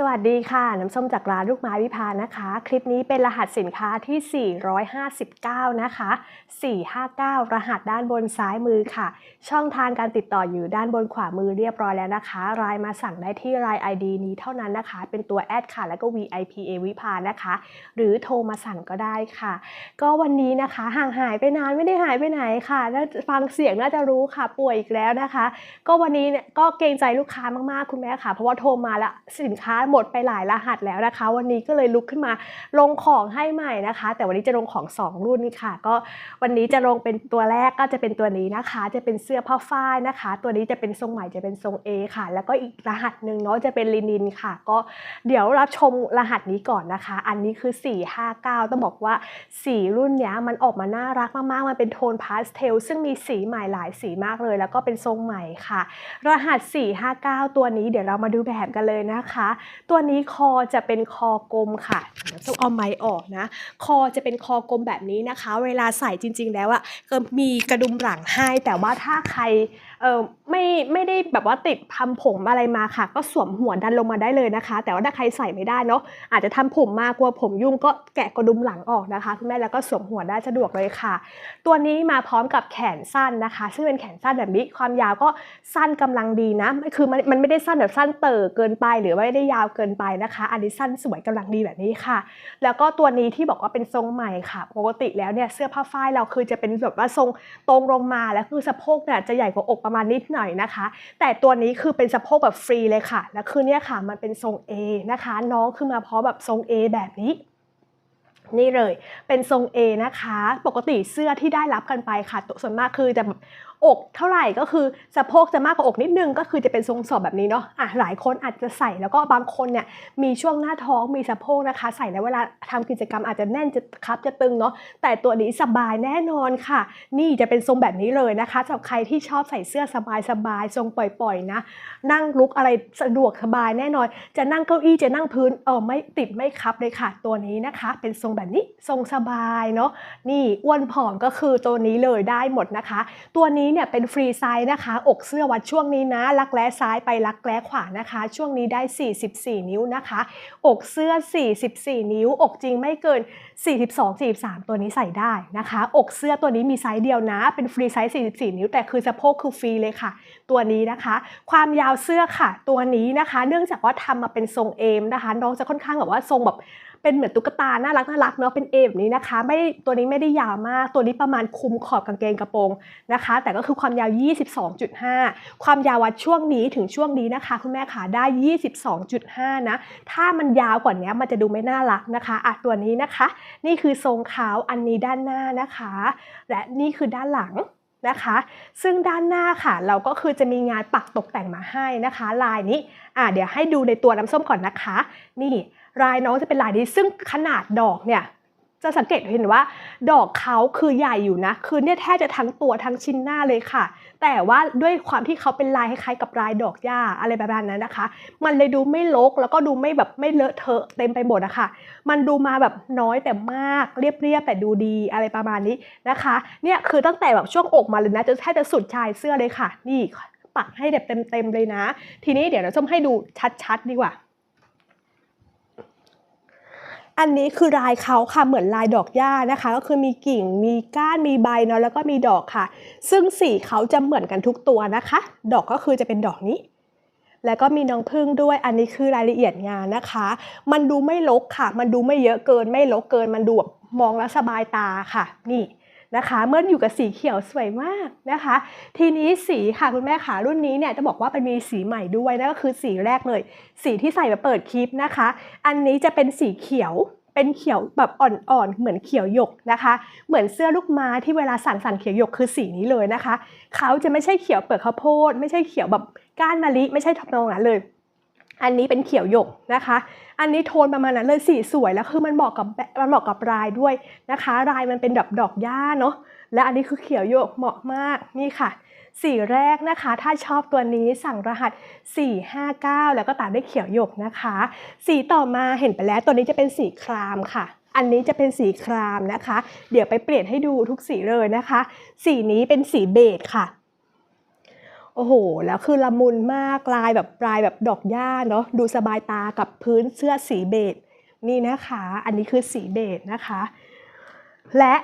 สวัสดีค่ะ น้ำส้มจากร้านลูกไม้วิพานะคะ คลิปนี้เป็นรหัสสินค้าที่ 459 นะคะ 459 รหัสด้านบนซ้ายมือค่ะ ช่องทางการติดต่ออยู่ด้านบนขวามือเรียบร้อยแล้วนะคะ รายมาสั่งได้ที่ราย ID นี้เท่านั้นนะคะ เป็นตัวแอดค่ะ แล้วก็ VIPA วิพานะคะ หรือโทรมาสั่งก็ได้ค่ะ ก็วันนี้นะคะห่างหายไปนานไม่ได้หายไปไหนค่ะน่าจะฟังเสียงน่าจะรู้ค่ะป่วยอีกแล้วนะคะ ก็วันนี้เนี่ยก็เกรงใจลูกค้ามากๆคุณแม่ค่ะ เพราะว่าโทรมาล้วสินค้าหมดไปหลายรหัสแล้วนะคะ วันนี้ก็เลยลุกขึ้นมาลงของให้ใหม่นะคะ แต่วันนี้จะลงของ 2 รุ่นนี่ค่ะ ก็วันนี้จะลงเป็นตัวแรกก็จะเป็นตัวนี้นะคะ จะเป็นเสื้อผ้าฝ้ายนะคะ ตัวนี้จะเป็นทรงใหม่จะเป็นทรง A ค่ะ แล้วก็อีกรหัสหนึ่งเนาะจะเป็นลินินค่ะ ก็เดี๋ยวรับชมรหัสนี้ก่อนนะคะ อันนี้คือ 459 ต้องบอกว่าสีรุ่นเนี้ยมันออกมาน่ารักมากๆมันเป็นโทนพาสเทลซึ่งมีสีใหม่หลายสีมากเลย แล้วก็เป็นทรงใหม่ค่ะ รหัส 459 ตัวนี้เดี๋ยวเรามาดูแบบกันเลยนะคะตัวนี้คอจะเป็นคอกลมค่ะต้องเอาไม้ออกนะ คอจะเป็นคอกลมแบบนี้นะคะ เวลาใส่จริง ๆ แล้วอะก็มีกระดุมหลังให้ แต่ว่าถ้าใครเออไม่ไม่ได้แบบว่าติดทำผมอะไรมาค่ะ ก็สวมหัวดันลงมาได้เลยนะคะ แต่ว่าถ้าใครใส่ไม่ได้เนาะอาจจะทำผมมากกลัวผมยุ่งก็แกะกระดุมหลังออกนะคะคุณแม่แล้วก็สวมหัวได้สะดวกเลยค่ะ ตัวนี้มาพร้อมกับแขนสั้นนะคะ ซึ่งเป็นแขนสั้นแบบนี้ความยาวก็สั้นกำลังดีนะคือมันมันไม่ได้สั้นแบบสั้นเต่อเกินไป หรือไม่ได้ยาวเกินไปนะคะ อันนี้สั้นสวยกำลังดีแบบนี้ค่ะ แล้วก็ตัวนี้ที่บอกว่าเป็นทรงใหม่ค่ะ ปกติแล้วเนี่ยเสื้อผ้าฝ้ายเราคือจะเป็นแบบว่าทรงตรงลงมาแล้วคือสะโพกเนี่ยจะใหญ่กว่าอกประมาณนิดหน่อยนะคะ แต่ตัวนี้คือเป็นสะโพกแบบฟรีเลยค่ะ และคือเนี่ยค่ะมันเป็นทรง A นะคะ น้องคือมาพร้อมแบบทรง A แบบนี้นี่เลยเป็นทรง A นะคะ ปกติเสื้อที่ได้รับกันไปค่ะส่วนมากคือจะอกเท่าไหร่ก็คือสะโพกจะมากกว่าอกนิดนึงก็คือจะเป็นทรงสอบแบบนี้เนาะอะหลายคนอาจจะใส่แล้วก็บางคนเนี่ยมีช่วงหน้าท้องมีสะโพกนะคะ ใส่แล้วเวลาทำกิจกรรมอาจจะแน่นจะคับจะตึงเนาะแต่ตัวนี้สบายแน่นอนค่ะ นี่จะเป็นทรงแบบนี้เลยนะคะสำหรับใครที่ชอบใส่เสื้อสบายๆทรงปล่อยๆนะ นั่งลุกอะไรสะดวกสบายแน่นอน จะนั่งเก้าอี้จะนั่งพื้นเออไม่ติดไม่คับเลยค่ะ ตัวนี้นะคะ เป็นทรงแบบนี้ทรงสบายเนาะนี่อ้วนผอมก็คือตัวนี้เลยได้หมดนะคะ ตัวนี้เนี่ยเป็นฟรีไซส์นะคะ อกเสื้อวัดช่วงนี้นะ รักแร้ซ้ายไปรักแร้ขวานะคะ ช่วงนี้ได้ 44 นิ้วนะคะ อกเสื้อ 44 นิ้ว อกจริงไม่เกิน 42 43 ตัวนี้ใส่ได้นะคะ อกเสื้อตัวนี้มีไซส์เดียวนะ เป็นฟรีไซส์ 44 นิ้ว แต่คือสะโพกคือฟรีเลยค่ะ ตัวนี้นะคะ ความยาวเสื้อค่ะ ตัวนี้นะคะ เนื่องจากว่าทำมาเป็นทรงเอมนะคะ น้องจะค่อนข้างแบบว่าทรงแบบ เป็นเหมือนตุ๊กตาน่ารักน่ารักเนาะเป็นเอแบบนี้นะคะ ไม่ตัวนี้ไม่ได้ยาวมาก ตัวนี้ประมาณคุมขอบกางเกงกระโปรงนะคะ แต่ก็คือความยาว 22.5 ความยาววัดช่วงนี้ถึงช่วงนี้นะคะ คุณแม่ขาได้ 22.5 นะ ถ้ามันยาวกว่านี้มันจะดูไม่น่ารักนะคะอะตัวนี้นะคะ นี่คือทรงขาวอันนี้ด้านหน้านะคะ และนี่คือด้านหลังนะคะซึ่งด้านหน้าค่ะเราก็คือจะมีงานปักตกแต่งมาให้นะคะ ลายนี้อะเดี๋ยวให้ดูในตัวน้ำส้มก่อนนะคะ นี่ ลายน้องจะเป็นลายนี้ซึ่งขนาดดอกเนี่ยจะสังเกตเห็นว่า ดอกเขาคือใหญ่อยู่นะ คือเนี่ยแทบจะทั้งตัวทั้งชิ้นหน้าเลยค่ะ แต่ว่าด้วยความที่เขาเป็นลายคล้ายๆกับลายดอกหญ้าอะไรประมาณนั้นนะคะ มันเลยดูไม่รกแล้วก็ดูไม่แบบไม่เลอะเทอะเต็มไปหมดอะคะมันดูมาแบบน้อยแต่มากเรียบๆแต่ดูดีอะไรประมาณนี้นะคะ เนี่ยคือตั้งแต่แบบช่วงอกมาเลยนะจะแทบจะสุดชายเสื้อเลยค่ะ นี่ปักให้แบบเต็มๆเลยนะ ทีนี้เดี๋ยวเราจะให้ดูชัดๆดีกว่า อันนี้คือลายเขาค่ะเหมือนลายดอกหญ้านะคะ ก็คือมีกิ่งมีก้านมีใบเนาะแล้วก็มีดอกค่ะ ซึ่งสีเขาจะเหมือนกันทุกตัวนะคะ ดอกก็คือจะเป็นดอกนี้แล้วก็มีน้องพึ่งด้วย อันนี้คือรายละเอียดงานนะคะ มันดูไม่รกค่ะ มันดูไม่เยอะเกิน ไม่รกเกิน มันดูแบบมองแล้วสบายตาค่ะ นี่นะคะ เมื่ออยู่กับสีเขียวสวยมากนะคะ ทีนี้สีค่ะคุณแม่ขารุ่นนี้เนี่ยจะบอกว่าเป็นมีสีใหม่ด้วยนั่นก็คือสีแรกเลย สีที่ใส่มาเปิดคลิปนะคะ อันนี้จะเป็นสีเขียว เป็นเขียวแบบอ่อนๆ เหมือนเขียวหยกนะคะ เหมือนเสื้อลูกม้าที่เวลาสั่นๆเขียวหยกคือสีนี้เลยนะคะ เขาจะไม่ใช่เขียวเปลือกข้าวโพด ไม่ใช่เขียวแบบก้านมะลิ ไม่ใช่ทำนองนั้นเลย อันนี้เป็นเขียวหยกนะคะ อันนี้โทนประมาณนั้นเลยสีสวยแล้วคือมันเหมาะกับแบบมันเหมาะกับลายด้วยนะคะลายมันเป็นดอกดอกหญ้าเนาะและอันนี้คือเขียวหยกเหมาะมากนี่ค่ะ สีแรกนะคะ ถ้าชอบตัวนี้สั่งรหัส 459 แล้วก็ตามด้วยเขียวหยกนะคะ สีต่อมาเห็นไปแล้วตัวนี้จะเป็นสีครามค่ะ อันนี้จะเป็นสีครามนะคะ เดี๋ยวไปเปลี่ยนให้ดูทุกสีเลยนะคะ สีนี้เป็นสีเบจค่ะ โอ้โห แล้วคือละมุนมากลายแบบลายแบบดอกหญ้าเนาะดูสบายตากับพื้นเสื้อสีเบจนี่นะคะ อันนี้คือสีเบจนะคะ และ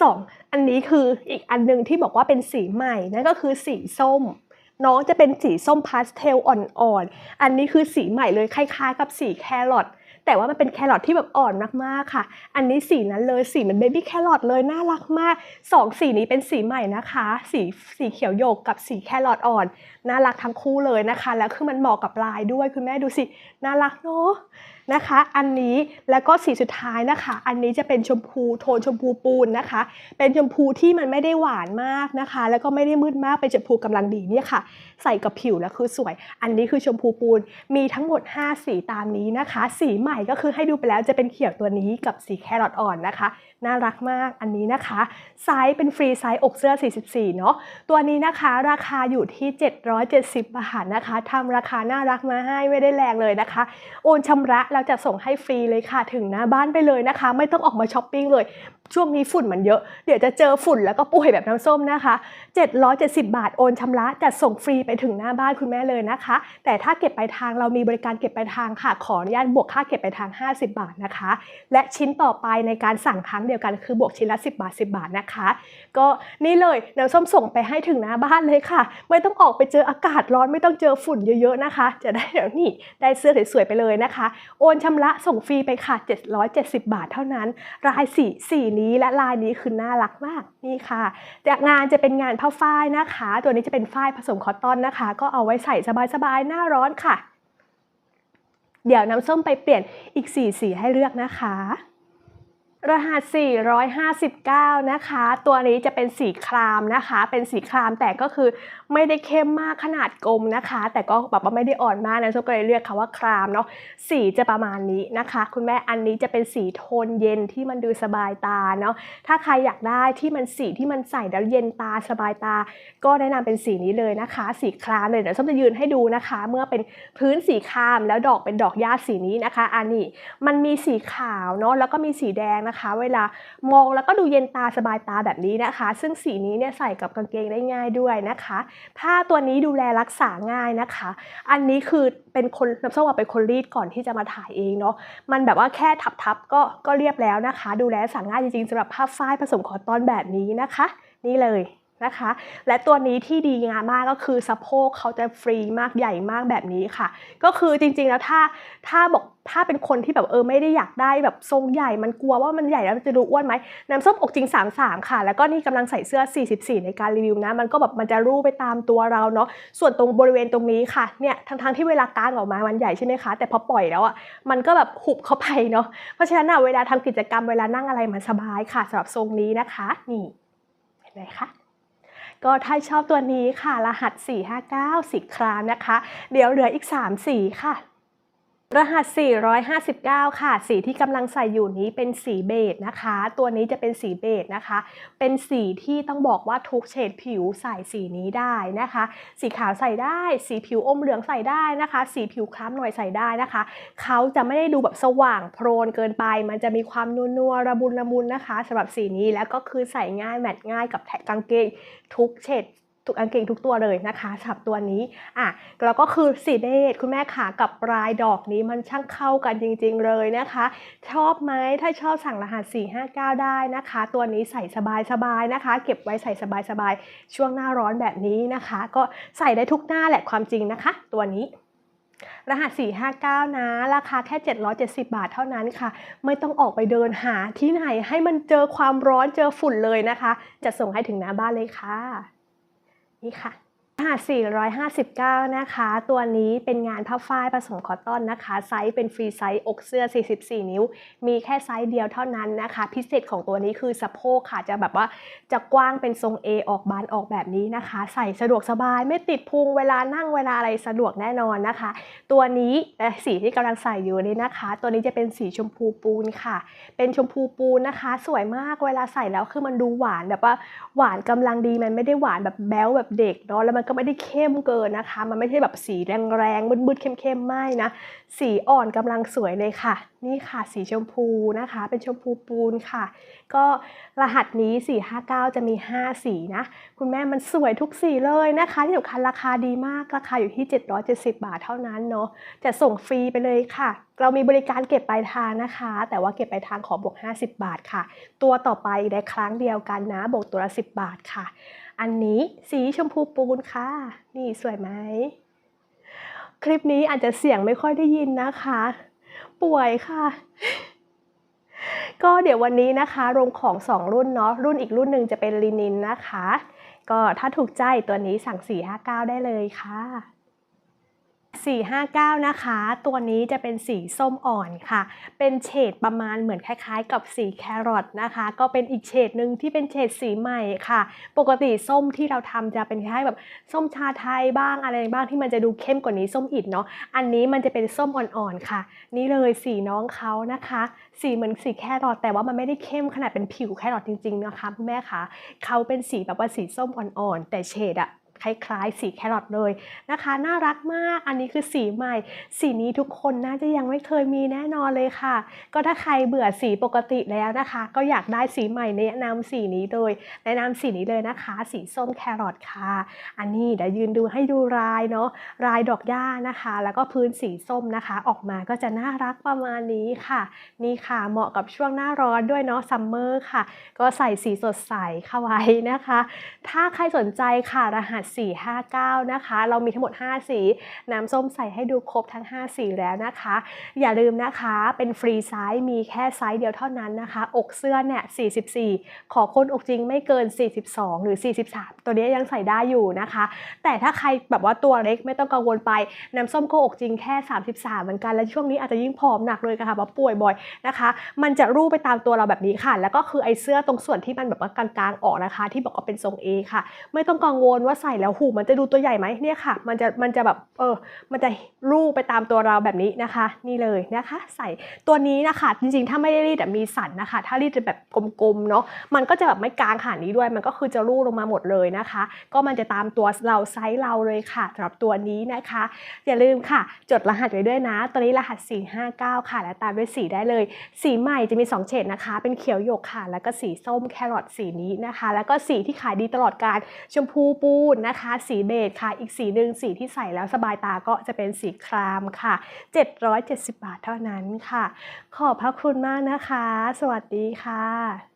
สองอันนี้คืออีกอันหนึงที่บอกว่าเป็นสีใหม่นั่นก็คือสีส้มน้องจะเป็นสีส้มพาสเทลอ่อนๆ อันนี้คือสีใหม่เลยคล้ายๆ กับสีแครอท แต่ว่ามันเป็นแครอทที่แบบอ่อนมากๆค่ะ อันนี้สีนั้นเลย สีเหมือนเบบี้แครอทเลยน่ารักมากสองสีนี้เป็นสีใหม่นะคะ สีสีเขียวโยกกับสีแครอทอ่อน น่ารักทั้งคู่เลยนะคะ แล้วคือมันเหมาะกับลายด้วยคุณแม่ดูสิ น่ารักเนาะนะคะ อันนี้แล้วก็สีสุดท้ายนะคะ อันนี้จะเป็นชมพูโทนชมพูปูนนะคะ เป็นชมพูที่มันไม่ได้หวานมากนะคะ แล้วก็ไม่ได้มืดมากเป็นชมพูกำลังดีเนี่ยค่ะ ใส่กับผิวแล้วคือสวย อันนี้คือชมพูปูนมีทั้งหมด 5 สีตามนี้นะคะ สีใหม่ก็คือให้ดูไปแล้วจะเป็นเขียวตัวนี้กับสีแครอทอ่อนนะคะ น่ารักมากอันนี้นะคะ ไซส์เป็นฟรีไซส์อกเสื้อ 44 เนาะตัวนี้นะคะราคาอยู่ที่ 770 บาทนะคะทำราคาน่ารักมาให้ไม่ได้แรงเลยนะคะ โอนชำระเราจะส่งให้ฟรีเลยค่ะถึงหน้าบ้านไปเลยนะคะ ไม่ต้องออกมาช้อปปิ้งเลย ช่วงนี้ฝุ่นมันเยอะ เดี๋ยวจะเจอฝุ่นแล้วก็ป่วยแบบน้ำส้มนะคะ 770 บาทโอนชำระจัดส่งฟรีไปถึงหน้าบ้านคุณแม่เลยนะคะ แต่ถ้าเก็บปลายทางเรามีบริการเก็บปลายทางค่ะ ขออนุญาตบวกค่าเก็บปลายทาง 50 บาทนะคะ และชิ้นต่อไปในการสั่งครั้งเดียวกันคือบวกชิ้นละ 10 บาท 10 บาทนะคะ ก็นี่เลยน้ำส้มส่งไปให้ถึงหน้าบ้านเลยค่ะ ไม่ต้องออกไปเจออากาศร้อนไม่ต้องเจอฝุ่นเยอะๆนะคะ จะได้เดี๋ยวนี้ได้เสื้อสวยๆไปเลยนะคะ โอนชำระส่งฟรีไปค่ะ 770 บาทเท่านั้นลายสีสีนี้และลายนี้คือน่ารักมากนี่ค่ะ จากงานจะเป็นงานผ้าฝ้ายนะคะ ตัวนี้จะเป็นฝ้ายผสมคอตตอนนะคะ ก็เอาไว้ใส่สบายๆหน้าร้อนค่ะ เดี๋ยวน้ำส้มไปเปลี่ยนอีก4สีให้เลือกนะคะ รหัส 459 นะคะ ตัวนี้จะเป็นสีครามนะคะ เป็นสีครามแต่ก็คือไม่ได้เข้มมากขนาดกลมนะคะ แต่ก็แบบว่าไม่ได้อ่อนมากนะส้มก็เลยเรียกเขาว่าครามเนาะ สีจะประมาณนี้นะคะ คุณแม่อันนี้จะเป็นสีโทนเย็นที่มันดูสบายตาเนาะ ถ้าใครอยากได้ที่มันสีที่มันใส่แล้วเย็นตาสบายตา ก็แนะนำเป็นสีนี้เลยนะคะ สีครามเลยเดี๋ยวส้มจะยืนให้ดูนะคะ เมื่อเป็นพื้นสีครามแล้วดอกเป็นดอกหญ้าสีนี้นะคะ อันนี้มันมีสีขาวเนาะแล้วก็มีสีแดงนะคะเวลามองแล้วก็ดูเย็นตาสบายตาแบบนี้นะคะ ซึ่งสีนี้เนี่ยใส่กับกางเกงได้ง่ายด้วยนะคะ ผ้าตัวนี้ดูแลรักษาง่ายนะคะ อันนี้คือเป็นคนน้ำส้มว่าเป็นคนรีดก่อนที่จะมาถ่ายเองเนาะมันแบบว่าแค่ทับๆก็ก็เรียบแล้วนะคะ ดูแลรักษาง่ายจริงๆสำหรับผ้าฝ้ายผสมคอตตอนแบบนี้นะคะ นี่เลย นะคะ และตัวนี้ที่ดีงามมากก็คือสะโพกเขาจะฟรีมากใหญ่มากแบบนี้ค่ะ ก็คือจริงๆแล้วถ้าถ้าบอกถ้าเป็นคนที่แบบเออไม่ได้อยากได้แบบทรงใหญ่มันกลัวว่ามันใหญ่แล้วจะดูอ้วนไหมน้ำส้มอกจริง 33 ค่ะ แล้วก็นี่กำลังใส่เสื้อ 44 ในการรีวิวนะ มันก็แบบมันจะรูปไปตามตัวเราเนาะส่วนตรงบริเวณตรงนี้ค่ะเนี่ยทั้งๆที่เวลากางออกมามันใหญ่ใช่ไหมคะ แต่พอปล่อยแล้วอะมันก็แบบหุบเข้าไปเนาะเพราะฉะนั้นอะเวลาทำกิจกรรมเวลานั่งอะไรมันสบายค่ะสำหรับทรงนี้นะคะ นี่เห็นไหมคะ ก็ถ้าชอบตัวนี้ค่ะ รหัส 459 สีครามนะคะ เดี๋ยวเหลืออีก 3 สีค่ะ รหัส 459 ค่ะ สีที่กำลังใส่อยู่นี้เป็นสีเบจนะคะ ตัวนี้จะเป็นสีเบจนะคะ เป็นสีที่ต้องบอกว่าทุกเฉดผิวใส่สีนี้ได้นะคะ สีขาวใส่ได้ สีผิวอมเหลืองใส่ได้นะคะ สีผิวคล้ำหน่อยใส่ได้นะคะ เขาจะไม่ได้ดูแบบสว่างโพลนเกินไป มันจะมีความนัวๆระบุนละมุนนะคะสำหรับสีนี้แล้วก็คือใส่ง่ายแมทง่ายกับแท็กกางเกงทุกเฉด ทุกกางเกงทุกตัวเลยนะคะสำหรับตัวนี้อะแล้วก็คือสีเดชคุณแม่ขากับลายดอกนี้มันช่างเข้ากันจริงๆเลยนะคะ ชอบไหมถ้าชอบสั่งรหัส 459 ได้นะคะ ตัวนี้ใส่สบายๆนะคะ เก็บไว้ใส่สบายๆช่วงหน้าร้อนแบบนี้นะคะ ก็ใส่ได้ทุกหน้าแหละความจริงนะคะ ตัวนี้รหัส 459 นะ ราคาแค่ 770 บาทเท่านั้นค่ะ ไม่ต้องออกไปเดินหาที่ไหนให้มันเจอความร้อนเจอฝุ่นเลยนะคะ จะส่งให้ถึงหน้าบ้านเลยค่ะ นี่ค่ะ รหัส459 นะคะ ตัวนี้เป็นงานผ้าฝ้ายผสมคอตตอนนะคะ ไซส์เป็นฟรีไซส์อกเสื้อ 44 นิ้ว มีแค่ไซส์เดียวเท่านั้นนะคะ พิเศษของตัวนี้คือสะโพกค่ะ จะแบบว่าจะกว้างเป็นทรง A ออกบานออกแบบนี้นะคะ ใส่สะดวกสบายไม่ติดพุงเวลานั่งเวลาอะไรสะดวกแน่นอนนะคะ ตัวนี้และสีที่กำลังใส่อยู่นี่นะคะ ตัวนี้จะเป็นสีชมพูปูนค่ะ เป็นชมพูปูนนะคะ สวยมากเวลาใส่แล้วคือมันดูหวานแบบว่าหวานกำลังดีมันไม่ได้หวานแบบแบ๊วแบบเด็กเนาะแล้วมันมันก็ไม่ได้เข้มเกินนะคะ มันไม่ใช่แบบสีแรงๆมืดๆเข้มๆไม่นะ สีอ่อนกำลังสวยเลยค่ะ นี่ค่ะสีชมพูนะคะ เป็นชมพูปูนค่ะ ก็รหัสนี้ 459 จะมี 5 สีนะ คุณแม่มันสวยทุกสีเลยนะคะ ที่สำคัญราคาดีมากราคาอยู่ที่ 770 บาทเท่านั้นเนาะจะส่งฟรีไปเลยค่ะ เรามีบริการเก็บปลายทางนะคะ แต่ว่าเก็บปลายทางขอบวก 50 บาทค่ะ ตัวต่อไปได้ครั้งเดียวกันนะบวกตัวละ 10 บาทค่ะ อันนี้สีชมพูปูนค่ะ นี่สวยไหม คลิปนี้อาจจะเสียงไม่ค่อยได้ยินนะคะ ป่วยค่ะ ก็เดี๋ยววันนี้นะคะลงของ 2 รุ่นเนาะ รุ่นอีกรุ่นหนึ่งจะเป็นลินินนะคะ ก็ถ้าถูกใจตัวนี้สั่ง 459 ได้เลยค่ะ 459 นะคะ ตัวนี้จะเป็นสีส้มอ่อนค่ะ เป็นเฉดประมาณเหมือนคล้ายๆ กับสีแครอทนะคะ ก็เป็นอีกเฉดหนึ่งที่เป็นเฉดสีใหม่ค่ะ ปกติส้มที่เราทำจะเป็นคล้ายแบบส้มชาไทยบ้างอะไรบ้างที่มันจะดูเข้มกว่านี้ส้มอิดเนาะ อันนี้มันจะเป็นส้มอ่อนๆค่ะ นี่เลยสีน้องเขานะคะ สีเหมือนสีแครอทแต่ว่ามันไม่ได้เข้มขนาดเป็นผิวแครอทจริงๆนะคะคุณแม่คะเขาเป็นสีแบบว่าสีส้มอ่อนๆแต่เฉดอะ คล้ายๆ สีแครอทเลยนะคะ น่ารักมาก อันนี้คือสีใหม่ สีนี้ทุกคนน่าจะยังไม่เคยมีแน่นอนเลยค่ะ ก็ถ้าใครเบื่อสีปกติแล้วนะคะ ก็อยากได้สีใหม่แนะนำสีนี้เลยแนะนำสีนี้เลยนะคะ สีส้มแครอทค่ะ อันนี้เดี๋ยวยืนดูให้ดูลายเนาะลายดอกหญ้านะคะ แล้วก็พื้นสีส้มนะคะ ออกมาก็จะน่ารักประมาณนี้ค่ะ นี่ค่ะเหมาะกับช่วงหน้าร้อนด้วยเนาะซัมเมอร์ค่ะ ก็ใส่สีสดใสเข้าไว้นะคะ ถ้าใครสนใจค่ะรหัส459 นะคะ เรามีทั้งหมด 5 สี น้ำส้มใส่ให้ดูครบทั้ง 5 สีแล้วนะคะ อย่าลืมนะคะเป็นฟรีไซส์มีแค่ไซส์เดียวเท่านั้นนะคะ อกเสื้อเนี่ย 44 ขอคนอกจริงไม่เกิน 42 หรือ 43 ตัวนี้ยังใส่ได้อยู่นะคะ แต่ถ้าใครแบบว่าตัวเล็กไม่ต้องกังวลไปน้ำส้มก็อกจริงแค่ 33 เหมือนกันและช่วงนี้อาจจะยิ่งผอมหนักเลยค่ะเพราะป่วยบ่อยนะคะ มันจะรูปไปตามตัวเราแบบนี้ค่ะ แล้วก็คือไอเสื้อตรงส่วนที่มันแบบว่ากลางๆออกนะคะ ที่บอกว่าเป็นทรง A ค่ะ ไม่ต้องกังวลว่าใส่แล้วหูมันจะดูตัวใหญ่ไหมเนี่ยค่ะ มันจะมันจะแบบเออมันจะรูปไปตามตัวเราแบบนี้นะคะ นี่เลยนะคะ ใส่ตัวนี้นะคะ จริงๆ ถ้าไม่ได้รีดแต่มีสันนะคะ ถ้ารีดจะแบบกลมๆเนาะมันก็จะแบบไม่กลางขนาดนี้ด้วย มันก็คือจะรูลงมาหมดเลยนะคะ ก็มันจะตามตัวเราไซส์เราเลยค่ะสำหรับตัวนี้นะคะ อย่าลืมค่ะ จดรหัสไว้ด้วยนะ ตัวนี้รหัส 459 ค่ะ และตามด้วยสีได้เลย สีใหม่จะมี 2 เฉดนะคะ เป็นเขียวหยกค่ะ แล้วก็สีส้มแครอทสีนี้นะคะ แล้วก็สีที่ขายดีตลอดการชมพูปูนนะคะ สีเบจค่ะ อีกสีหนึ่งสีที่ใส่แล้วสบายตาก็จะเป็นสีครามค่ะ 770 บาทเท่านั้นค่ะ ขอบพระคุณมากนะคะ สวัสดีค่ะ